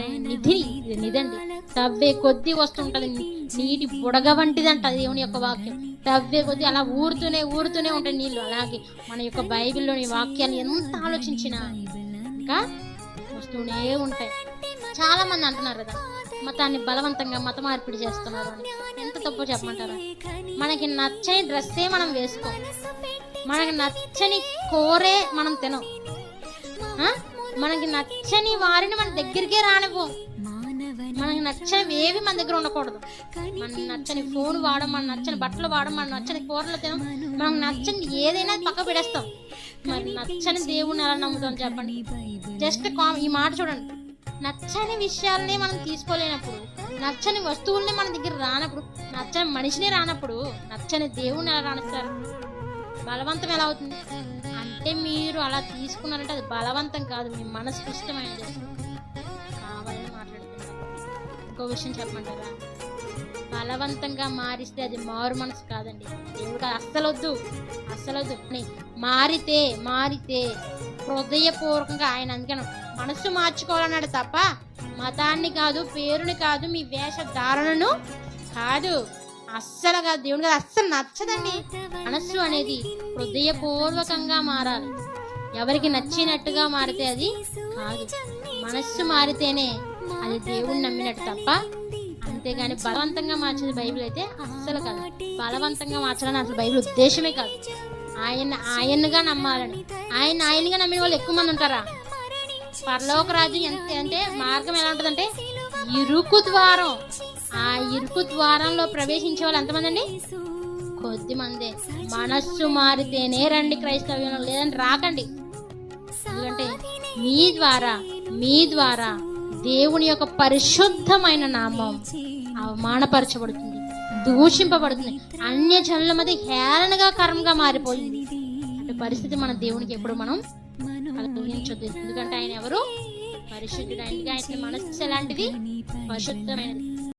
నిధి నిధండి తవ్వే కొద్దీ వస్తుంటది నీటి బుడగ వంటిదంట దేవుని యొక్క వాక్యం. తవ్వే కొద్దీ అలా ఊరుతూనే ఊరుతూనే ఉంటాయి నీళ్ళు. అలాగే మన యొక్క బైబిల్లోని వాక్యాలు ఎంత ఆలోచించినా ఇంకా వస్తూనే ఉంటాయి. చాలా మంది అంటున్నారు కదా మతాన్ని బలవంతంగా మత మార్పిడి చేస్తున్నారు అని. ఎంత తప్పు చెప్పమంటారా? మనకి నచ్చని డ్రెస్సే మనం వేసుకోం. మనకి నచ్చని కూరే మనం తినం. మనకి నచ్చని వారిని మన దగ్గరికే రానివ్వం. మనకి నచ్చనివి ఏవి మన దగ్గర ఉండకూడదు. మన నచ్చని ఫోన్ వాడడం మన నచ్చని బట్టలు వాడడం మన నచ్చని కూరలు తినం మనకు నచ్చని ఏదైనా పక్క పెడేస్తాం మరి నచ్చని దేవుని ఎలా నమ్ముతాం చెప్పండి. జస్ట్ కామ్ ఈ మాట చూడండి. నచ్చని విషయాల్ని మనం తీసుకోలేనప్పుడు నచ్చని వస్తువుల్ని మన దగ్గర రానప్పుడు నచ్చని మనిషిని రానప్పుడు నచ్చని దేవుని ఎలా రానిస్తారు బలవంతం ఎలా అవుతుంది? అంటే మీరు అలా తీసుకున్నారంటే అది బలవంతం కాదు మీ మనసుకు ఇష్టమైనది కావాలని మాట్లాడుతున్నారు. ఇంకో విషయం చెప్పమంటారా? బలవంతంగా మారిస్తే అది మారు మనసు కాదండి. దేవుడు అస్సలు వద్దు అస్సలు వద్దు మారితే మారితే హృదయపూర్వకంగా ఆయన అందుకని మనసు మార్చుకోవాలన్నాడు తప్ప మతాన్ని కాదు పేరుని కాదు మీ వేషధారణను కాదు. అస్సలుగా దేవుని గారు అస్సలు నచ్చదండి. మనస్సు అనేది హృదయపూర్వకంగా మారాలి. ఎవరికి నచ్చినట్టుగా మారితే అది కాదు. మనస్సు మారితేనే అది దేవుణ్ణి నమ్మినట్టు తప్ప అంతేగాని బలవంతంగా మార్చేది బైబిల్ అయితే అస్సలు కాదు. బలవంతంగా మార్చాలని అసలు బైబిల్ ఉద్దేశమే కాదు. ఆయన ఆయన్నుగా నమ్మాలని. ఆయన ఆయనగా నమ్మిన వాళ్ళు ఎక్కువ మంది ఉంటారా? పరలోక రాజ్యం ఎంత అంటే మార్గం ఎలా ఉంటుందంటే ఇరుకు ద్వారం. ఇరుకు ద్వారంలో ప్రవేశించే వాళ్ళు ఎంతమంది అండి కొద్ది మందే మనస్సు మారితేనే రండి క్రైస్తవ్యంలో. లేదంటే రాకండి. ఎందుకంటే మీ ద్వారా మీ ద్వారా దేవుని యొక్క పరిశుద్ధమైన నామం అవమానపరచబడుతుంది దూషింపబడుతుంది. అన్య జనుల మధ్య హేళనగా కరంగా మారిపోయింది. అంటే పరిస్థితి మన దేవునికి ఎప్పుడు మనం కలిగించొద్దు ఎందుకంటే ఆయన ఎవరు? పరిశుద్ధుడు. ఆయనకి ఆయన మనస్సు ఎలాంటిది? పరిశుద్ధమైనది.